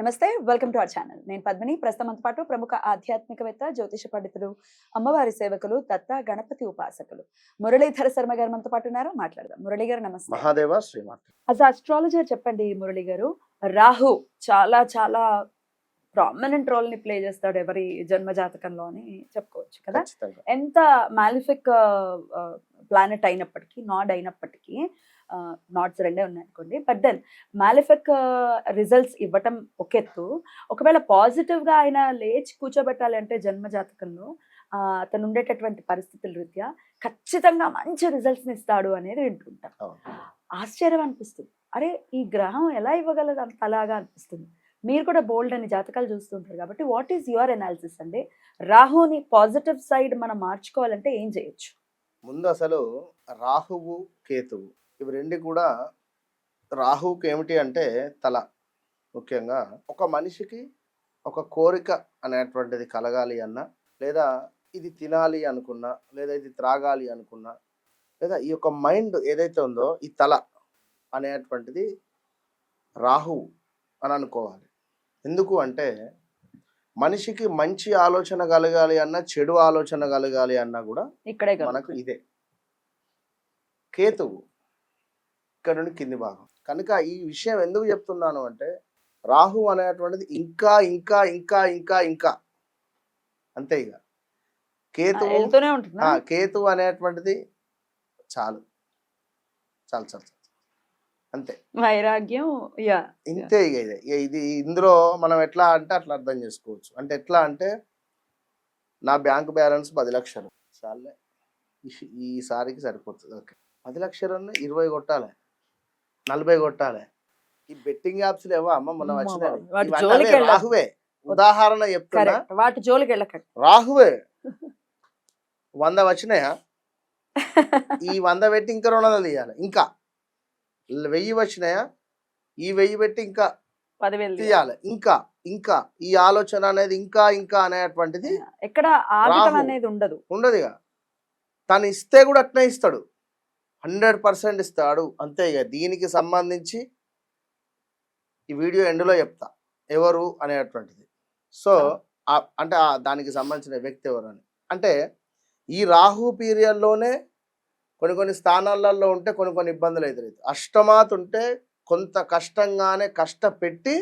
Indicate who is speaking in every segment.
Speaker 1: నమస్తే welcome to our channel. నేను పద్మిని. ప్రస్తుతంతో పాటు ప్రముఖ ఆధ్యాత్మికవేత్త జ్యోతిష పండితులు అమ్మవారి సేవకులు దత్త గణపతి ఉపాసకులు మురళీధర శర్మ గారు మనతో పాటు ఉన్నారు. మాట్లాడదాం. మురళి గారు నమస్తే.
Speaker 2: మహాదేవ శ్రీమాత.
Speaker 1: అస్ అస్ట్రాలజర్ చెప్పండి మురళి గారు రాహు చాలా చాలా ప్రామినెంట్ రోల్ని ప్లే చేస్తాడు ఎవరి జన్మ జాతకంలో అని చెప్పుకోవచ్చు కదా? ఎంత మాలిఫిక్ ప్లానెట్ అయినప్పటికీ నాడ్ అయినప్పటికీ నాట్స్ రెండే ఉన్నాయి అనుకోండి బట్ దెన్ మాలిఫిక్ రిజల్ట్స్ ఇవ్వటం ఒక ఎత్తు. ఒకవేళ పాజిటివ్గా ఆయన లేచి కూర్చోబెట్టాలి అంటే జన్మ జాతకంలో అతను ఉండేటటువంటి పరిస్థితుల రీత్యా ఖచ్చితంగా మంచి రిజల్ట్స్ని ఇస్తాడు అనేది వింటుంటాం. ఆశ్చర్యం అనిపిస్తుంది. అరే ఈ గ్రహం ఎలా ఇవ్వగలదు అంత అలాగా అనిపిస్తుంది. మీరు కూడా బోల్డ్ అని జాతకాలు చూస్తుంటారు కాబట్టి వాట్ ఈస్ యువర్ అనాలిసిస్ అండి? రాహుని పాజిటివ్ సైడ్ మనం మార్చుకోవాలంటే ఏం చేయొచ్చు?
Speaker 2: ముందు అసలు రాహువు కేతువు ఇవి రెండు కూడా రాహువుకి ఏమిటి అంటే తల ముఖ్యంగా ఒక మనిషికి ఒక కోరిక అనేటువంటిది కలగాలి అన్నా లేదా ఇది తినాలి అనుకున్నా లేదా ఇది త్రాగాలి అనుకున్నా లేదా ఈ యొక్క మైండ్ ఏదైతే ఉందో ఈ తల అనేటువంటిది రాహువు అని అనుకోవాలి. ఎందుకు అంటే మనిషికి మంచి ఆలోచన కలగాలి అన్నా చెడు ఆలోచన కలగాలి అన్నా కూడా
Speaker 1: ఇక్కడే
Speaker 2: మనకు ఇదే. కేతువు ఇక్కడ నుండి కింది భాగం. కనుక ఈ విషయం ఎందుకు చెప్తున్నాను అంటే రాహు అనేటువంటిది ఇంకా ఇంకా ఇంకా ఇంకా ఇంకా. అంతే ఇక. కేతువు కేతువు అనేటువంటిది చాలు. చాలు చాలు చాలు అంతే.
Speaker 1: వైరాగ్యం యా
Speaker 2: ఇంతే ఇక ఇది. ఇది ఇందులో మనం ఎట్లా అంటే అట్లా అర్థం చేసుకోవచ్చు. అంటే ఎట్లా అంటే నా బ్యాంక్ బ్యాలెన్స్ పది లక్షలు. చాలే ఈసారికి సరిపోతుంది. ఓకే. పది లక్షలు ఇరవై కొట్టాలి. నలభై కొట్టాలి. ఈ బెట్టింగ్ యాప్స్ లేవా అమ్మ మొన్న
Speaker 1: వెళ్ళొద్దు.
Speaker 2: రాహువే. ఉదాహరణ చెప్తున్నా.
Speaker 1: వాటి జోలికి వెళ్ళకండి.
Speaker 2: రాహువే. వంద వచ్చినాయా? ఈ వంద పెట్టి ఇంకా రెండు వందలు తీయాలి ఇంకా. వెయ్యి వచ్చినాయా? ఈ వెయ్యి పెట్టి ఇంకా తీయాలి. ఇంకా ఇంకా. ఈ ఆలోచన అనేది ఇంకా ఇంకా అనేటువంటిది
Speaker 1: ఎక్కడ. అనేది ఉండదు.
Speaker 2: ఉండదు ఇక తను ఇస్తే కూడా అట్నే ఇస్తాడు. హండ్రెడ్ పర్సెంట్ ఇస్తాడు. అంతే ఇక. దీనికి సంబంధించి ఈ వీడియో ఎండ్లో చెప్తా. ఎవరు అనేటువంటిది. సో అంటే ఆ దానికి సంబంధించిన వ్యక్తి ఎవరు అని. అంటే ఈ రాహు పీరియడ్లోనే కొన్ని కొన్ని స్థానాలలో ఉంటే కొన్ని కొన్ని ఇబ్బందులు అవుతాయి అష్టమాత్ ఉంటే కొంత కష్టంగానే కష్టపెట్టి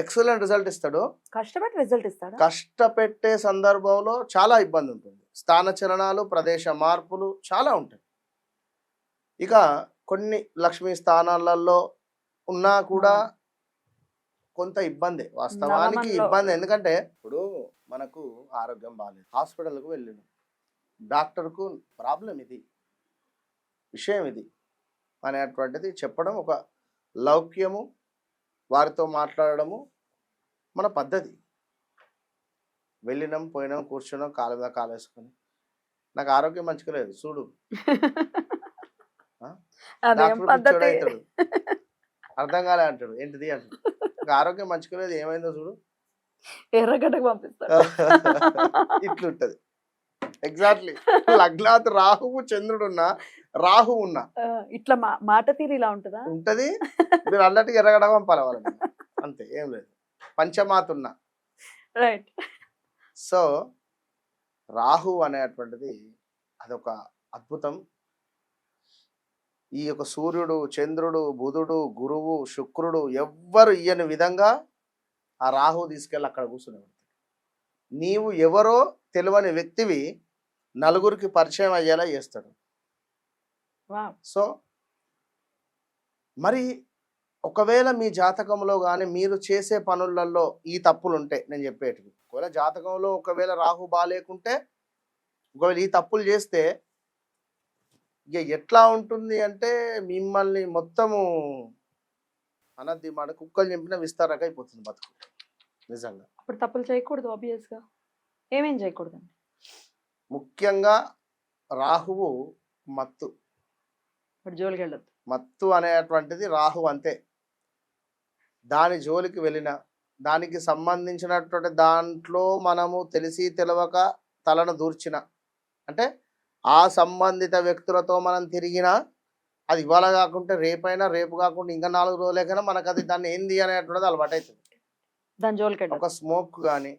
Speaker 2: ఎక్సలెంట్ రిజల్ట్ ఇస్తాడు.
Speaker 1: కష్టపడి రిజల్ట్ ఇస్తాడా?
Speaker 2: కష్టపెట్టే సందర్భంలో చాలా ఇబ్బంది ఉంటుంది. స్థాన చలనాలు ప్రదేశ మార్పులు చాలా ఉంటాయి. ఇక కొన్ని లక్ష్మీ స్థానాలలో ఉన్నా కూడా కొంత ఇబ్బంది. వాస్తవానికి ఇబ్బంది. ఎందుకంటే ఇప్పుడు మనకు ఆరోగ్యం బాగాలేదు హాస్పిటల్కు వెళ్ళినాం. డాక్టర్కు ప్రాబ్లం ఇది. విషయం ఇది. అనేటువంటిది చెప్పడం ఒక లౌక్యము. వారితో మాట్లాడడము మన పద్ధతి. వెళ్ళినాం పోయినాం కూర్చున్నాం కాళ్ళ మీద కాలు వేసుకొని నాకు ఆరోగ్యం మంచిగా లేదు. చూడు.
Speaker 1: అదేం పద్ధతి?
Speaker 2: అర్థం కాలే అంటాడు. ఏంటిది అంటాడు. ఆరోగ్యం మంచిగా లేదు ఏమైందో చూడు.
Speaker 1: ఎర్రగడ్డకు పంపిస్తాడు.
Speaker 2: ఇట్లుంటది. ఎగ్జాక్ట్లీ లగ్నాత్ రాహువు చంద్రుడు ఉన్నా. రాహు ఉన్నా
Speaker 1: ఇట్లా మా మాట తీరు ఇలా ఉంటుందా?
Speaker 2: ఉంటది. మీరు అన్నట్టుగా ఎర్రగడ పంపాలి వాళ్ళని? అంతే ఏం లేదు. పంచమాత ఉన్నా
Speaker 1: రైట్
Speaker 2: సో రాహు అనేటువంటిది అదొక అద్భుతం. ఈ యొక్క సూర్యుడు చంద్రుడు బుధుడు గురువు శుక్రుడు ఎవ్వరు ఇయ్యని విధంగా ఆ రాహు తీసుకెళ్ళి అక్కడ కూర్చుని నీవు ఎవరో తెలియని వ్యక్తివి నలుగురికి పరిచయం అయ్యేలా చేస్తాడు. సో మరి ఒకవేళ మీ జాతకంలో కానీ మీరు చేసే పనులలో ఈ తప్పులు ఉంటాయి నేను చెప్పేటివి. ఒకవేళ జాతకంలో ఒకవేళ రాహు బాగాలేకుంటే ఒకవేళ ఈ తప్పులు చేస్తే ఇక ఎట్లా ఉంటుంది అంటే మిమ్మల్ని మొత్తము అనద్ది మాట కుక్కలు చంపిన విస్తారక అయిపోతుంది బతుకు. నిజంగా.
Speaker 1: అప్పుడు తప్పులు చేయకూడదు ఆబ్వియస్గా ఏమేం చేయకూడదండి?
Speaker 2: ముఖ్యంగా రాహువు మత్తు.
Speaker 1: ఇప్పుడు జోలికి వెళ్ళొద్దు
Speaker 2: మత్తు అనేటువంటిది రాహు అంతే. దాని జోలికి వెళ్ళిన దానికి సంబంధించినటువంటి దాంట్లో మనము తెలిసి తెలవక తలను దూర్చిన. అంటే ఆ సంబంధిత వ్యక్తులతో మనం తిరిగినా అది ఇవాళ కాకుంటే రేపైనా రేపు కాకుండా ఇంకా నాలుగు రోజులకైనా మనకు అది దాన్ని ఏంది అనేటువంటిది అలవాటు అవుతుంది
Speaker 1: దాని
Speaker 2: ఒక స్మోక్ కానీ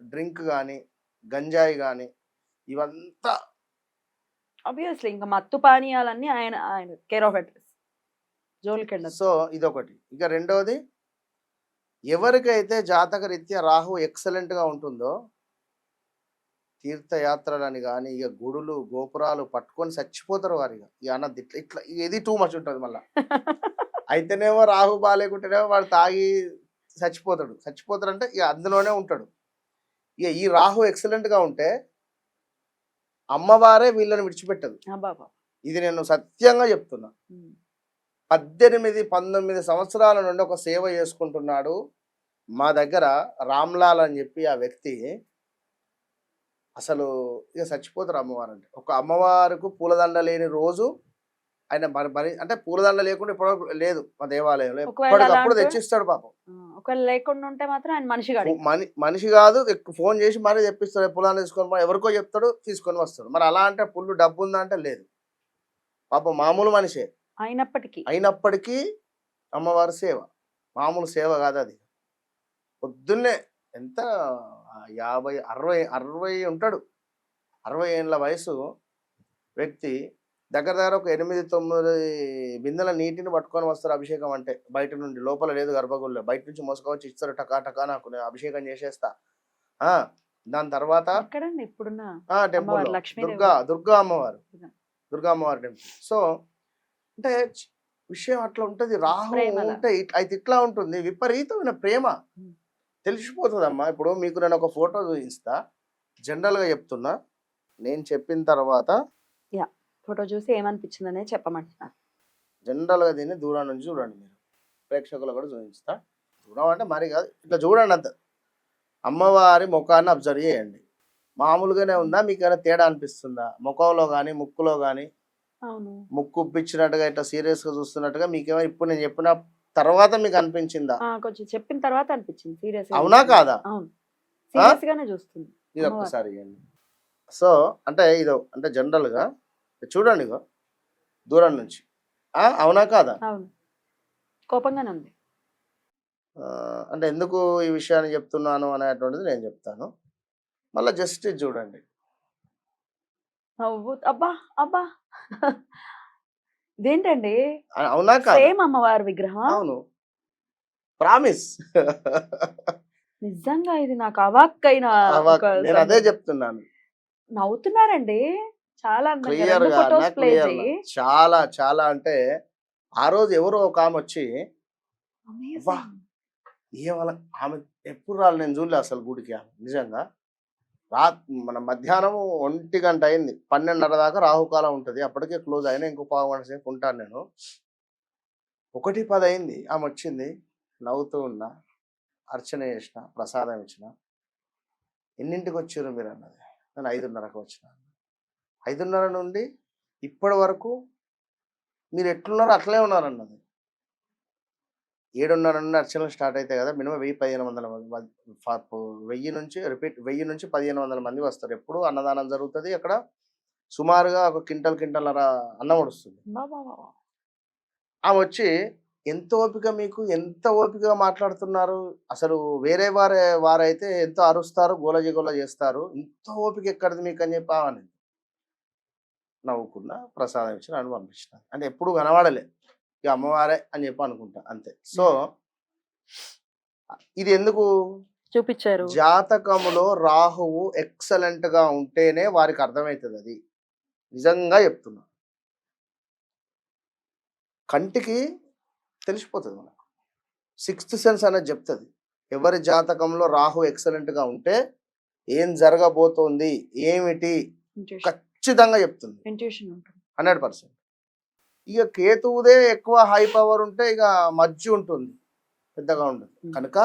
Speaker 2: డ్రింక్ కానీ గంజాయి కానీ ఇవంతా
Speaker 1: ఆబ్వియస్లీ ఇంకా మత్తు పానీయాలన్నీ ఆయన ఆయన కేర్ ఆఫ్ అడ్రస్ జోలికి
Speaker 2: సో ఇదొకటి. ఇక రెండవది ఎవరికైతే జాతక రీత్యా రాహు excellent గా ఉంటుందో తీర్థయాత్రలని కానీ ఇక గుడులు గోపురాలు పట్టుకొని చచ్చిపోతారు వారిగా ఇక అన్నది ఇట్లా ఇట్లా ఇది టూ మచ్ ఉంటుంది మళ్ళీ. అయితేనేమో రాహు బాగాలేకుంటేనేమో వాడు తాగి చచ్చిపోతాడు. చచ్చిపోతాడు అంటే ఇక అందులోనే ఉంటాడు. ఇక ఈ రాహు excellent గా ఉంటే అమ్మవారే వీళ్ళని విడిచిపెట్టదు. ఇది నేను సత్యంగా చెప్తున్నా. పద్దెనిమిది పంతొమ్మిది సంవత్సరాల నుండి ఒక సేవ చేసుకుంటున్నాడు మా దగ్గర రామ్లాల్ అని చెప్పి ఆ వ్యక్తి. అసలు ఇక చచ్చిపోతారు అమ్మవారు అంటే ఒక అమ్మవారికి పూలదండ లేని రోజు ఆయన మరి మరి అంటే పూలదండ లేకుండా ఇప్పటివరకు లేదు మా దేవాలయంలో. ఎప్పటికప్పుడు తెచ్చిస్తాడు పాపం.
Speaker 1: ఒకవేళ లేకుండా ఉంటే మాత్రం ఆయన మనిషి
Speaker 2: మని మనిషి కాదు ఫోన్ చేసి మరీ తెప్పిస్తాడు పులాన్ని తీసుకొని ఎవరికో చెప్తాడు తీసుకొని వస్తాడు. మరి అలా అంటే పుల్లు డబ్బు ఉందా అంటే లేదు. పాపం మామూలు మనిషే.
Speaker 1: అయినప్పటికీ.
Speaker 2: అయినప్పటికీ అమ్మవారి సేవ. మామూలు సేవ కాదు అది. పొద్దున్నే ఎంత యాభై అరవై అరవై ఉంటాడు. అరవై ఏళ్ళ వయసు వ్యక్తి దగ్గర దగ్గర ఒక ఎనిమిది తొమ్మిది బిందెల నీటిని పట్టుకొని వస్తారు అభిషేకం అంటే. బయట నుండి లోపల లేదు గర్భగుడిలో బయట నుంచి మోసుకొచ్చి ఇస్తారు టకా టకా నాకు నేను అభిషేకం చేసేస్తా. ఆ దాని తర్వాత టెంపుల్. దుర్గా దుర్గా అమ్మవారు.
Speaker 1: దుర్గా.
Speaker 2: అమ్మవారి టెంపుల్. సో అంటే విషయం అట్లా ఉంటది. రాహు. ఉంటే ఇట్- అయితే ఇట్లా ఉంటుంది. విపరీతమైన ప్రేమ. తెలిసిపోతుందమ్మా. ఇప్పుడు మీకు నేను ఒక ఫోటో చూపిస్తా. జనరల్గా చెప్తున్నా. నేను చెప్పిన తర్వాత
Speaker 1: ఫోటో చూసి ఏమనిపించింది అనేది చెప్పమంటున్నారు
Speaker 2: జనరల్గా దీన్ని దూరం నుంచి చూడండి మీరు. ప్రేక్షకులు కూడా చూపిస్తా. దూరం అంటే మరి కాదు. ఇట్లా చూడండి అంత. అమ్మవారి ముఖాన్ని అబ్జర్వ్ చేయండి. మామూలుగానే ఉందా? మీకు ఏమైనా తేడా అనిపిస్తుందా? ముఖంలో కానీ ముక్కులో కానీ
Speaker 1: అవును.
Speaker 2: ముక్కు ఉప్పించినట్టుగా ఇట్లా సీరియస్గా చూస్తున్నట్టుగా మీకేమో ఇప్పుడు నేను చెప్పిన తర్వాత మీకు అనిపించిందా?
Speaker 1: కొంచెం చెప్పిన తర్వాత అనిపించింది. సీరియస్
Speaker 2: అవునా కాదా?
Speaker 1: సీరియస్ గానే చూస్తుంది.
Speaker 2: ఇది. ఒక్కసారి సో అంటే ఇది అంటే జనరల్గా చూడండి దూరం నుంచి. అవునా కాదా?
Speaker 1: కోపంగానే ఉంది.
Speaker 2: అంటే ఎందుకు ఈ విషయాన్ని చెప్తున్నాను అనేటువంటిది నేను చెప్తాను. మళ్ళీ జస్ట్ ఇది చూడండి.
Speaker 1: అబ్బా అబ్బా. ఇదేంటండి?
Speaker 2: అవునా
Speaker 1: సేమ్ అమ్మవారి విగ్రహం.
Speaker 2: అవును. ప్రామిస్.
Speaker 1: నిజంగా ఇది నాకు అవాక్కైన ఒక
Speaker 2: నేను అదే. చెప్తున్నాను.
Speaker 1: నవ్వుతున్నారండి. చాలా.
Speaker 2: చాలా చాలా అంటే ఆ రోజు ఎవరో ఒక ఆమె వచ్చి. ఏ వాళ్ళ ఆమె ఎప్పుడు రాలి నేను చూడలే అసలు గుడికి ఆమె నిజంగా. రా మన మధ్యాహ్నం ఒంటి గంట అయింది. పన్నెండున్నర దాకా రాహుకాలం ఉంటుంది. అప్పటికే క్లోజ్ అయినా ఇంకో పావు గంట సేపు ఉంటాను నేను. ఒకటి పది అయింది. ఆమె వచ్చింది. నవ్వుతూ ఉన్నా. అర్చన చేసిన ప్రసాదం ఇచ్చిన. ఎన్నింటికి వచ్చారు మీరు అన్నది? నేను ఐదున్నరకు వచ్చిన. ఐదున్నర నుండి ఇప్పటి వరకు మీరు ఎట్లున్నారో అట్లే ఉన్నారన్నది ఏడున్నర నుండి అర్చనలు స్టార్ట్ అవుతాయి కదా! మినిమం వెయ్యి పదిహేను వందల వెయ్యి నుంచి రిపీట్ వెయ్యి నుంచి పదిహేను వందల మంది వస్తారు. ఎప్పుడు అన్నదానం జరుగుతుంది. అక్కడ సుమారుగా ఒక క్వింటల్ క్వింటల్ అన్నం వస్తుంది. ఆమె వచ్చి ఎంత ఓపిక మీకు? ఎంత ఓపికగా మాట్లాడుతున్నారు? అసలు వేరే వారే వారైతే ఎంతో అరుస్తారు గోలజీ గోల చేస్తారు. ఇంత ఓపిక ఎక్కడిది మీకు అని చెప్పి ఆమె నవ్వుకున్నా ప్రసాదం ఇచ్చి నన్ను పంపించిన అంటే ఎప్పుడు కనబడలే. ఇక అమ్మవారే అని చెప్పి అనుకుంటా అంతే. సో ఇది ఎందుకు?
Speaker 1: చూపించారు
Speaker 2: జాతకములో రాహువు ఎక్సలెంట్గా ఉంటేనే వారికి అర్థమవుతుంది అది. నిజంగా చెప్తున్నా. కంటికి తెలిసిపోతుంది మనకు. సిక్స్త్ సెన్స్ అనేది చెప్తుంది. ఎవరి జాతకంలో రాహు ఎక్సలెంట్గా ఉంటే ఏం జరగబోతోంది ఏమిటి ఖచ్చితంగా చెప్తుంది. Hundred percent. ఇక కేతువుదే ఎక్కువ హై పవర్ ఉంటే ఇక మధ్య ఉంటుంది పెద్దగా
Speaker 1: Hmm.
Speaker 2: కనుక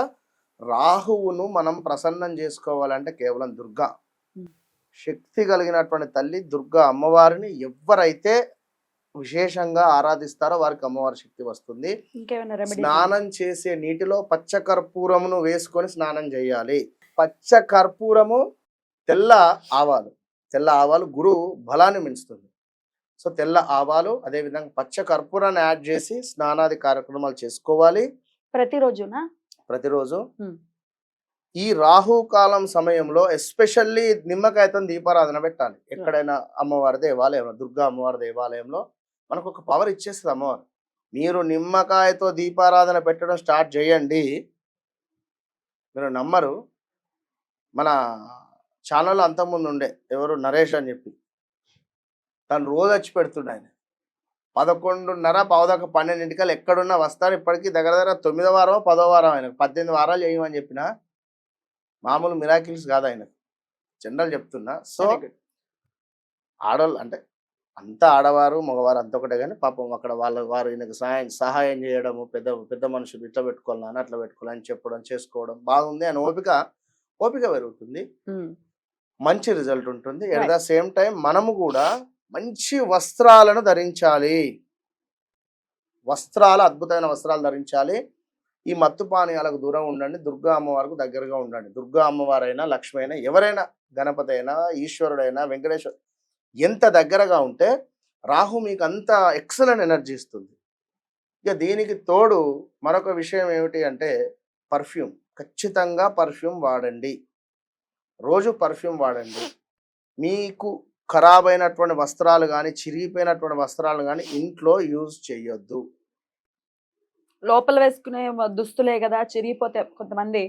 Speaker 2: రాహువును మనం ప్రసన్నం చేసుకోవాలంటే కేవలం దుర్గా. శక్తి కలిగినటువంటి తల్లి దుర్గా అమ్మవారిని ఎవరైతే విశేషంగా ఆరాధిస్తారో వారికి అమ్మవారి శక్తి వస్తుంది. స్నానం చేసే నీటిలో పచ్చ కర్పూరమును వేసుకొని స్నానం చేయాలి. పచ్చ కర్పూరము తెల్ల ఆవాలు తెల్ల ఆవాలు గురువు బలాన్ని మించుతుంది. సో తెల్ల ఆవాలు అదేవిధంగా పచ్చ కర్పూరాన్ని యాడ్ చేసి స్నానాది కార్యక్రమాలు చేసుకోవాలి.
Speaker 1: ప్రతిరోజునా?
Speaker 2: ప్రతిరోజు. ఈ రాహుకాలం సమయంలో ఎస్పెషల్లీ నిమ్మకాయతో దీపారాధన పెట్టాలి. ఎక్కడైనా అమ్మవారి దేవాలయం దుర్గా అమ్మవారి దేవాలయంలో మనకు ఒక పవర్ ఇచ్చేస్తుంది అమ్మవారు. మీరు నిమ్మకాయతో దీపారాధన పెట్టడం స్టార్ట్ చేయండి. మీరు నమ్మరు. మన ఛానల్ అంతకుముందు ఉండే ఎవరు నరేష్ అని చెప్పి. తను రోజు వచ్చి పెడుతుండే ఆయన. పదకొండున్నర పావుదాకా పన్నెండింటికల్ ఎక్కడున్నా వస్తారు. ఇప్పటికీ దగ్గర దగ్గర తొమ్మిదో వారం పదో వారం ఆయన పద్దెనిమిది వారాలు చేయమని చెప్పిన మామూలు మిరాకిల్స్ కాదు ఆయన జనరల్ చెప్తున్నా. సో ఆడవాళ్ళు అంటే అంత ఆడవారు మగవారు అంత ఒకటే కానీ పాపం అక్కడ వాళ్ళ వారు ఈయనకు సహాయం సహాయం చేయడము పెద్ద పెద్ద మనుషులు ఇట్లా పెట్టుకోవాలని అట్లా పెట్టుకోవాలని చెప్పడం చేసుకోవడం బాగుంది అని ఓపిక ఓపిక పెరుగుతుంది. మంచి రిజల్ట్ ఉంటుంది. ఎట్ ద సేమ్ టైం మనము కూడా మంచి వస్త్రాలను ధరించాలి. వస్త్రాలు అద్భుతమైన వస్త్రాలు ధరించాలి. ఈ మత్తు పానీయాలకు దూరం ఉండండి. దుర్గా అమ్మవారికి దగ్గరగా ఉండండి. దుర్గా అమ్మవారైనా లక్ష్మి అయినా ఎవరైనా గణపతి అయినా ఈశ్వరుడైనా వెంకటేశ్వర ఎంత దగ్గరగా ఉంటే రాహు మీకు అంత ఎక్సలెంట్ ఎనర్జీ ఇస్తుంది. ఇక దీనికి తోడు మరొక విషయం ఏమిటి అంటే పర్ఫ్యూమ్ ఖచ్చితంగా పర్ఫ్యూమ్ వాడండి. రోజు పర్ఫ్యూమ్ వాడండి. మీకు ఖరాబ్ అయినటువంటి వస్త్రాలు కానీ చిరిగిపోయినటువంటి వస్త్రాలు కానీ ఇంట్లో యూజ్ చేయొద్దు
Speaker 1: లోపల వేసుకునే దుస్తులే కదా చిరిగిపోతే కొంతమంది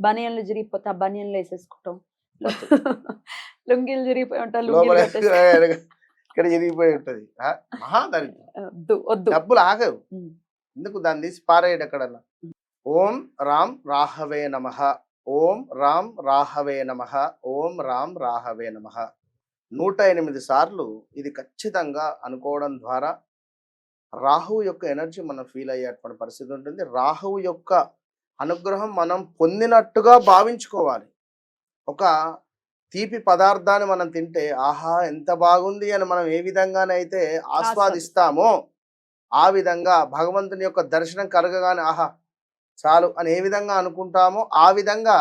Speaker 1: బనియన్లు చిరిగిపోతే ఆ బనియన్లు వేసేసుకుంటాం. లుంగీలు చిరిగిపోయి ఉంటాయి
Speaker 2: ఇక్కడ చిరిగిపోయి ఉంటది. డబ్బులు ఆగవు. ఎందుకు దాన్ని తీసి పారేయడు ఎక్కడన్నా? ఓం రామ్ రాహవే నమ. ఓం రామ్ రాహవే నమ. ఓం రామ్ రాహవే నమ. నూట ఎనిమిది సార్లు ఇది ఖచ్చితంగా అనుకోవడం ద్వారా రాహువు యొక్క ఎనర్జీ మనం ఫీల్ అయ్యేటువంటి పరిస్థితి ఉంటుంది. రాహువు యొక్క అనుగ్రహం మనం పొందినట్టుగా భావించుకోవాలి. ఒక తీపి పదార్థాన్ని మనం తింటే ఆహా! ఎంత బాగుంది అని మనం ఏ విధంగానైతే ఆస్వాదిస్తామో ఆ విధంగా భగవంతుని యొక్క దర్శనం కలగగానే ఆహా! చాలు అని ఏ విధంగా అనుకుంటామో ఆ విధంగా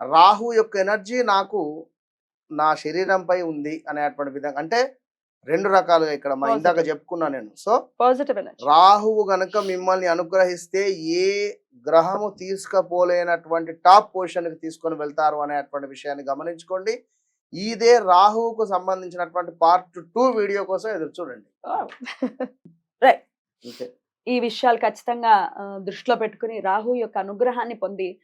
Speaker 2: రాహు యొక్క ఎనర్జీ నాకు నా శరీరంపై ఉంది అనేటువంటి విధంగా అంటే రెండు రకాలుగా ఇక్కడ మా ఇందాక. చెప్పుకున్నా నేను. సో
Speaker 1: పాజిటివ్
Speaker 2: రాహువు గనుక మిమ్మల్ని అనుగ్రహిస్తే ఏ గ్రహము తీసుకపోలేనటువంటి టాప్ పొజిషన్కి తీసుకొని వెళ్తారు అనేటువంటి విషయాన్ని గమనించుకోండి. ఇదే రాహువుకు సంబంధించినటువంటి పార్ట్ టూ వీడియో కోసం ఎదురు చూడండి.
Speaker 1: ఈ విషయాలు ఖచ్చితంగా దృష్టిలో పెట్టుకుని రాహు యొక్క అనుగ్రహాన్ని పొంది